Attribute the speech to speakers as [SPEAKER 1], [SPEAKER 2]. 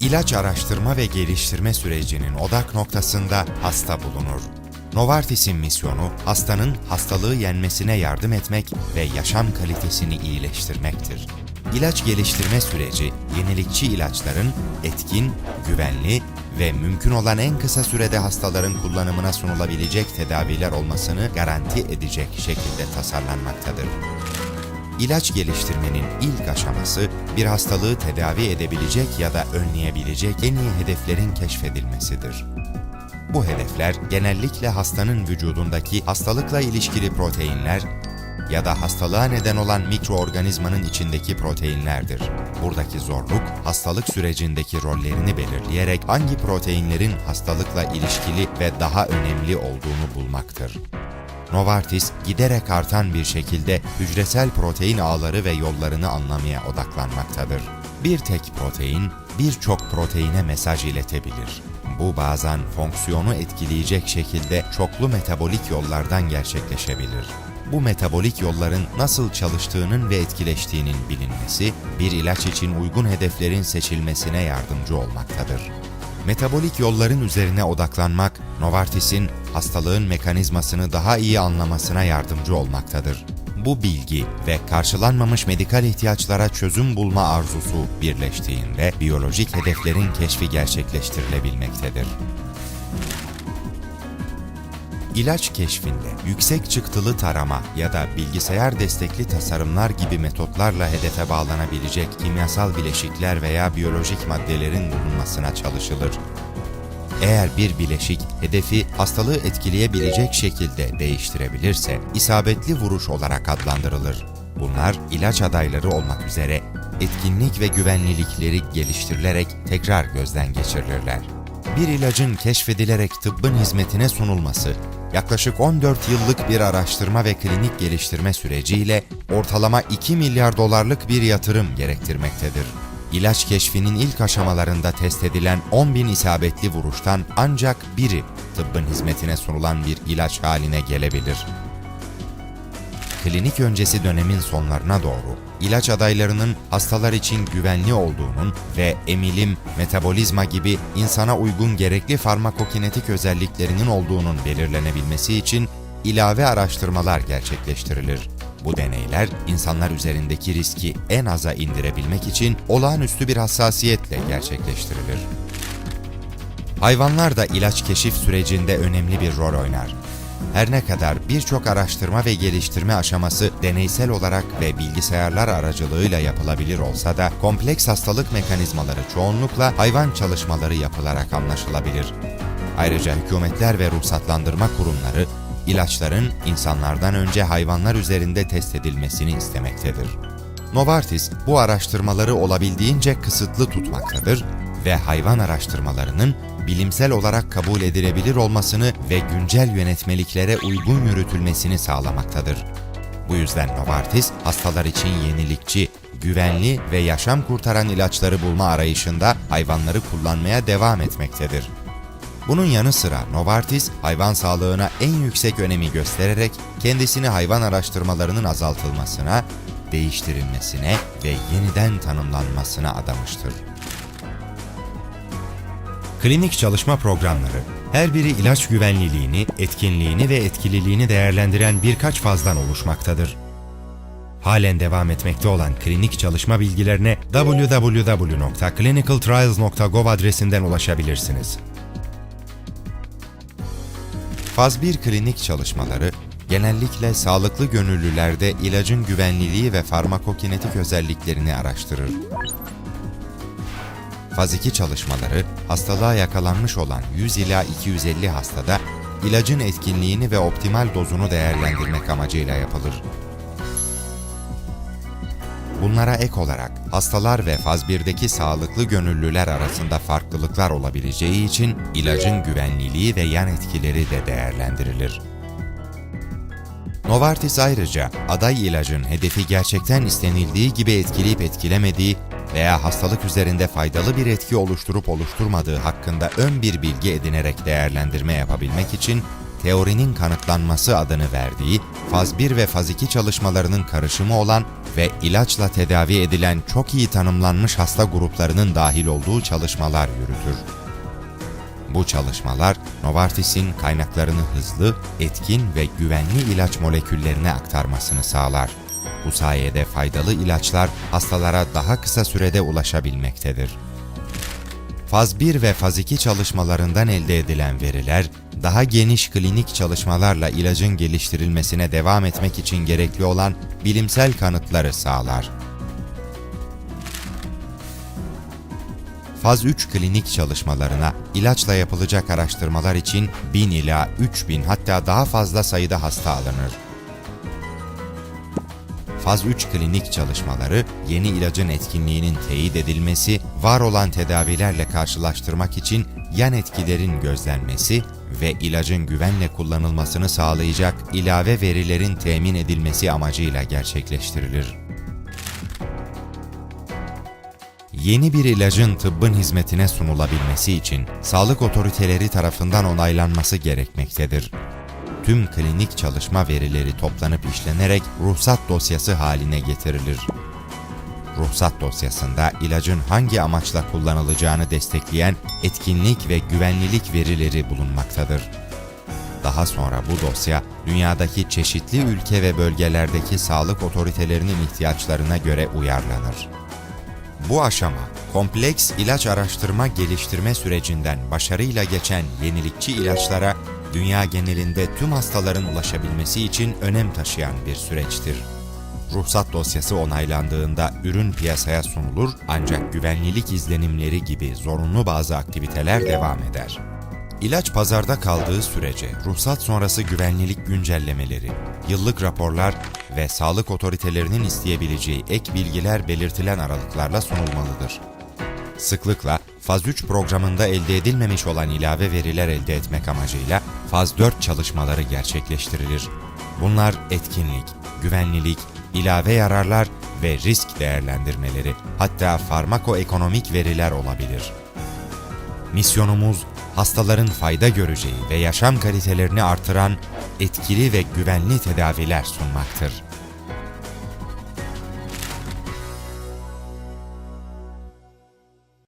[SPEAKER 1] İlaç araştırma ve geliştirme sürecinin odak noktasında hasta bulunur. Novartis'in misyonu hastanın hastalığı yenmesine yardım etmek ve yaşam kalitesini iyileştirmektir. İlaç geliştirme süreci, yenilikçi ilaçların etkin, güvenli ve mümkün olan en kısa sürede hastaların kullanımına sunulabilecek tedaviler olmasını garanti edecek şekilde tasarlanmaktadır. İlaç geliştirmenin ilk aşaması bir hastalığı tedavi edebilecek ya da önleyebilecek en iyi hedeflerin keşfedilmesidir. Bu hedefler genellikle hastanın vücudundaki hastalıkla ilişkili proteinler ya da hastalığa neden olan mikroorganizmanın içindeki proteinlerdir. Buradaki zorluk, hastalık sürecindeki rollerini belirleyerek hangi proteinlerin hastalıkla ilişkili ve daha önemli olduğunu bulmaktır. Novartis giderek artan bir şekilde hücresel protein ağları ve yollarını anlamaya odaklanmaktadır. Bir tek protein birçok proteine mesaj iletebilir. Bu bazen fonksiyonu etkileyecek şekilde çoklu metabolik yollardan gerçekleşebilir. Bu metabolik yolların nasıl çalıştığının ve etkileştiğinin bilinmesi, bir ilaç için uygun hedeflerin seçilmesine yardımcı olmaktadır. Metabolik yolların üzerine odaklanmak, Novartis'in hastalığın mekanizmasını daha iyi anlamasına yardımcı olmaktadır. Bu bilgi ve karşılanmamış medikal ihtiyaçlara çözüm bulma arzusu birleştiğinde biyolojik hedeflerin keşfi gerçekleştirilebilmektedir. İlaç keşfinde yüksek çıktılı tarama ya da bilgisayar destekli tasarımlar gibi metotlarla hedefe bağlanabilecek kimyasal bileşikler veya biyolojik maddelerin bulunmasına çalışılır. Eğer bir bileşik hedefi hastalığı etkileyebilecek şekilde değiştirebilirse isabetli vuruş olarak adlandırılır. Bunlar ilaç adayları olmak üzere etkinlik ve güvenlilikleri geliştirilerek tekrar gözden geçirilirler. Bir ilacın keşfedilerek tıbbın hizmetine sunulması yaklaşık 14 yıllık bir araştırma ve klinik geliştirme süreciyle ortalama 2 milyar dolarlık bir yatırım gerektirmektedir. İlaç keşfinin ilk aşamalarında test edilen 10 bin isabetli vuruştan ancak biri tıbbın hizmetine sunulan bir ilaç haline gelebilir. Klinik öncesi dönemin sonlarına doğru ilaç adaylarının hastalar için güvenli olduğunun ve emilim, metabolizma gibi insana uygun gerekli farmakokinetik özelliklerinin olduğunun belirlenebilmesi için ilave araştırmalar gerçekleştirilir. Bu deneyler insanlar üzerindeki riski en aza indirebilmek için olağanüstü bir hassasiyetle gerçekleştirilir. Hayvanlar da ilaç keşif sürecinde önemli bir rol oynar. Her ne kadar birçok araştırma ve geliştirme aşaması deneysel olarak ve bilgisayarlar aracılığıyla yapılabilir olsa da kompleks hastalık mekanizmaları çoğunlukla hayvan çalışmaları yapılarak anlaşılabilir. Ayrıca hükümetler ve ruhsatlandırma kurumları ilaçların insanlardan önce hayvanlar üzerinde test edilmesini istemektedir. Novartis bu araştırmaları olabildiğince kısıtlı tutmaktadır ve hayvan araştırmalarının bilimsel olarak kabul edilebilir olmasını ve güncel yönetmeliklere uygun yürütülmesini sağlamaktadır. Bu yüzden Novartis, hastalar için yenilikçi, güvenli ve yaşam kurtaran ilaçları bulma arayışında hayvanları kullanmaya devam etmektedir. Bunun yanı sıra Novartis, hayvan sağlığına en yüksek önemi göstererek kendisini hayvan araştırmalarının azaltılmasına, değiştirilmesine ve yeniden tanımlanmasına adamıştır. Klinik çalışma programları, her biri ilaç güvenliliğini, etkinliğini ve etkililiğini değerlendiren birkaç fazdan oluşmaktadır. Halen devam etmekte olan klinik çalışma bilgilerine www.clinicaltrials.gov adresinden ulaşabilirsiniz. Faz 1 klinik çalışmaları genellikle sağlıklı gönüllülerde ilacın güvenliliği ve farmakokinetik özelliklerini araştırır. Faz 2 çalışmaları hastalığa yakalanmış olan 100 ila 250 hastada ilacın etkinliğini ve optimal dozunu değerlendirmek amacıyla yapılır. Bunlara ek olarak hastalar ve faz 1'deki sağlıklı gönüllüler arasında farklılıklar olabileceği için ilacın güvenliliği ve yan etkileri de değerlendirilir. Novartis ayrıca aday ilacın hedefi gerçekten istenildiği gibi etkileyip etkilemediği veya hastalık üzerinde faydalı bir etki oluşturup oluşturmadığı hakkında ön bir bilgi edinerek değerlendirme yapabilmek için teorinin kanıtlanması adını verdiği faz 1 ve faz 2 çalışmalarının karışımı olan ve ilaçla tedavi edilen çok iyi tanımlanmış hasta gruplarının dahil olduğu çalışmalar yürütür. Bu çalışmalar Novartis'in kaynaklarını hızlı, etkin ve güvenli ilaç moleküllerine aktarmasını sağlar. Bu sayede faydalı ilaçlar hastalara daha kısa sürede ulaşabilmektedir. Faz 1 ve faz 2 çalışmalarından elde edilen veriler, daha geniş klinik çalışmalarla ilacın geliştirilmesine devam etmek için gerekli olan bilimsel kanıtları sağlar. Faz 3 klinik çalışmalarına ilaçla yapılacak araştırmalar için 1000 ila 3000 hatta daha fazla sayıda hasta alınır. Faz 3 klinik çalışmaları yeni ilacın etkinliğinin teyit edilmesi, var olan tedavilerle karşılaştırmak için yan etkilerin gözlenmesi ve ilacın güvenle kullanılmasını sağlayacak ilave verilerin temin edilmesi amacıyla gerçekleştirilir. Yeni bir ilacın tıbbın hizmetine sunulabilmesi için sağlık otoriteleri tarafından onaylanması gerekmektedir. Tüm klinik çalışma verileri toplanıp işlenerek ruhsat dosyası haline getirilir. Ruhsat dosyasında ilacın hangi amaçla kullanılacağını destekleyen etkinlik ve güvenlilik verileri bulunmaktadır. Daha sonra bu dosya dünyadaki çeşitli ülke ve bölgelerdeki sağlık otoritelerinin ihtiyaçlarına göre uyarlanır. Bu aşama, kompleks ilaç araştırma geliştirme sürecinden başarıyla geçen yenilikçi ilaçlara dünya genelinde tüm hastaların ulaşabilmesi için önem taşıyan bir süreçtir. Ruhsat dosyası onaylandığında ürün piyasaya sunulur ancak güvenlilik izlenimleri gibi zorunlu bazı aktiviteler devam eder. İlaç pazarda kaldığı sürece ruhsat sonrası güvenlilik güncellemeleri, yıllık raporlar ve sağlık otoritelerinin isteyebileceği ek bilgiler belirtilen aralıklarla sunulmalıdır. Sıklıkla faz 3 programında elde edilmemiş olan ilave veriler elde etmek amacıyla faz 4 çalışmaları gerçekleştirilir. Bunlar etkinlik, güvenlilik, ilave yararlar ve risk değerlendirmeleri, hatta farmakoekonomik veriler olabilir. Misyonumuz hastaların fayda göreceği ve yaşam kalitelerini artıran etkili ve güvenli tedaviler sunmaktır.